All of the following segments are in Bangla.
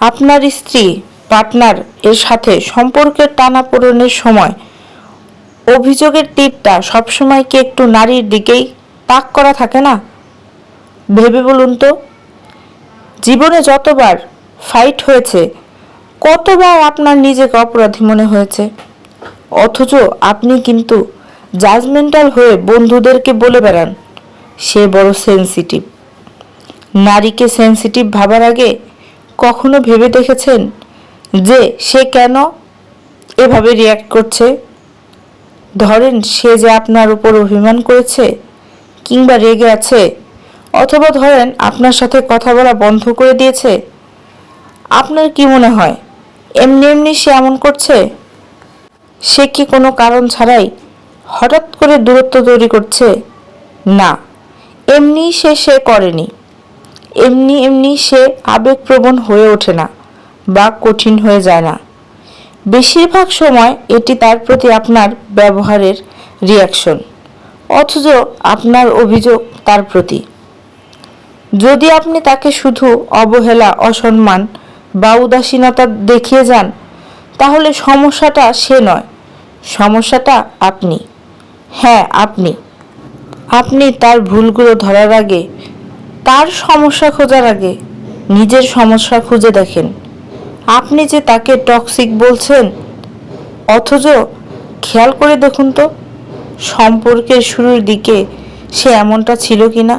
আপনার স্ত্রী, পার্টনার এর সাথে সম্পর্কের টানাপোড়েনের সময় অভিযোগের তীরটা সবসময় কি একটু নারীর দিকেই তাক করা থাকে না? ভেবে বলুন তো। জীবনে যতবার ফাইট হয়েছে, কতবার আপনার নিজেকে অপরাধী মনে হয়েছে? অথচ আপনি কিন্তু জাজমেন্টাল হয়ে বন্ধুদেরকে বলে বেড়ান, সে বড় সেনসিটিভ নারীকে সেনসিটিভ ভাবার আগে কখনো ভেবে দেখেছেন যে সে কেন এভাবে রিয়্যাক্ট করছে? ধরেন সে যে আপনার উপর অভিমান করেছে কিংবা রেগে আছে, অথবা ধরেন আপনার সাথে কথা বলা বন্ধ করে দিয়েছে, আপনার কি মনে হয়? এমনি এমনি সে এমন করছে? সে কি কোনো কারণ ছাড়াই হঠাৎ করে দূরত্ব তৈরি করছে? না, এমনি সে সে করেনি। এমনি এমনি সে আবেগপ্রবণ হয়ে ওঠে না বা কঠিন হয়ে যায় না। বেশিরভাগ সময় এটি তার প্রতি আপনার ব্যবহারের রিয়াকশন অথচ আপনার অভিযোগ তার প্রতি। যদি আপনি তাকে শুধু অবহেলা, অসম্মান বা উদাসীনতা দেখিয়ে যান, তাহলে সমস্যাটা সে নয়, সমস্যাটা আপনি। হ্যাঁ আপনি। আপনি তার ভুলগুলো ধরার আগে তার সমস্যা খোঁজার আগে নিজের সমস্যা খুঁজে দেখেন। আপনি যে তাকে টক্সিক বলছেন, অথচ খেয়াল করে দেখুন তো, সম্পর্কের শুরুর দিকে সে এমনটা ছিল কি না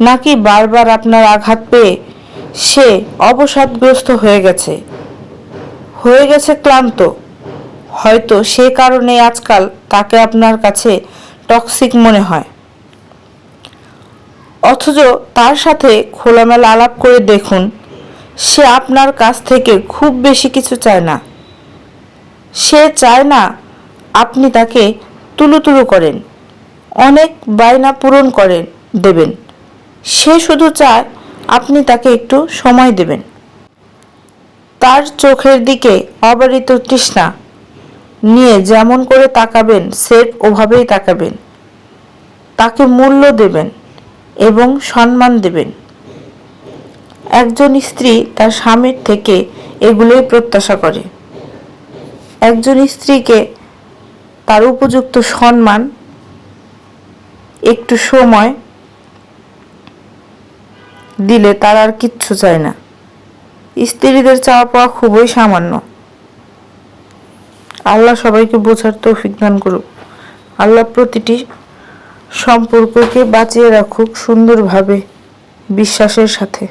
নাকি বারবার আপনার আঘাত পেয়ে সে অবসাদগ্রস্ত হয়ে গেছে? হয়ে গেছে ক্লান্ত। হয়তো সে কারণে আজকাল তাকে আপনার কাছে টক্সিক মনে হয়। অথচ তার সাথে খোলামেলা আলাপ করে দেখুন, সে আপনার কাছ থেকে খুব বেশি কিছু চায় না। সে চায় না আপনি তাকে তুলু তুলু করেন, অনেক বায়না পূরণ করেন, দেবেন। সে শুধু চায় আপনি তাকে একটু সময় দেবেন। তার চোখের দিকে অবারিত তৃষ্ণা নিয়ে যেমন করে তাকাবেন সেফ ওভাবেই তাকাবেন। তাকে মূল্য দেবেন। এবং সম্মান দেবেন। একজন স্ত্রী তার স্বামীর থেকে এগুলোই প্রত্যাশা করে। একজন স্ত্রীকে তার উপযুক্ত সম্মান, একটু সময় দিলে তার আর কিচ্ছু চায় না। স্ত্রীদের চাওয়া পাওয়া খুবই সামান্য। আল্লাহ সবাইকে বোঝার তৌফিক দান করুক। আল্লাহ প্রতিটি সম্পর্ককে বাঁচিয়ে রাখুক সুন্দরভাবে বিশ্বাসের সাথে।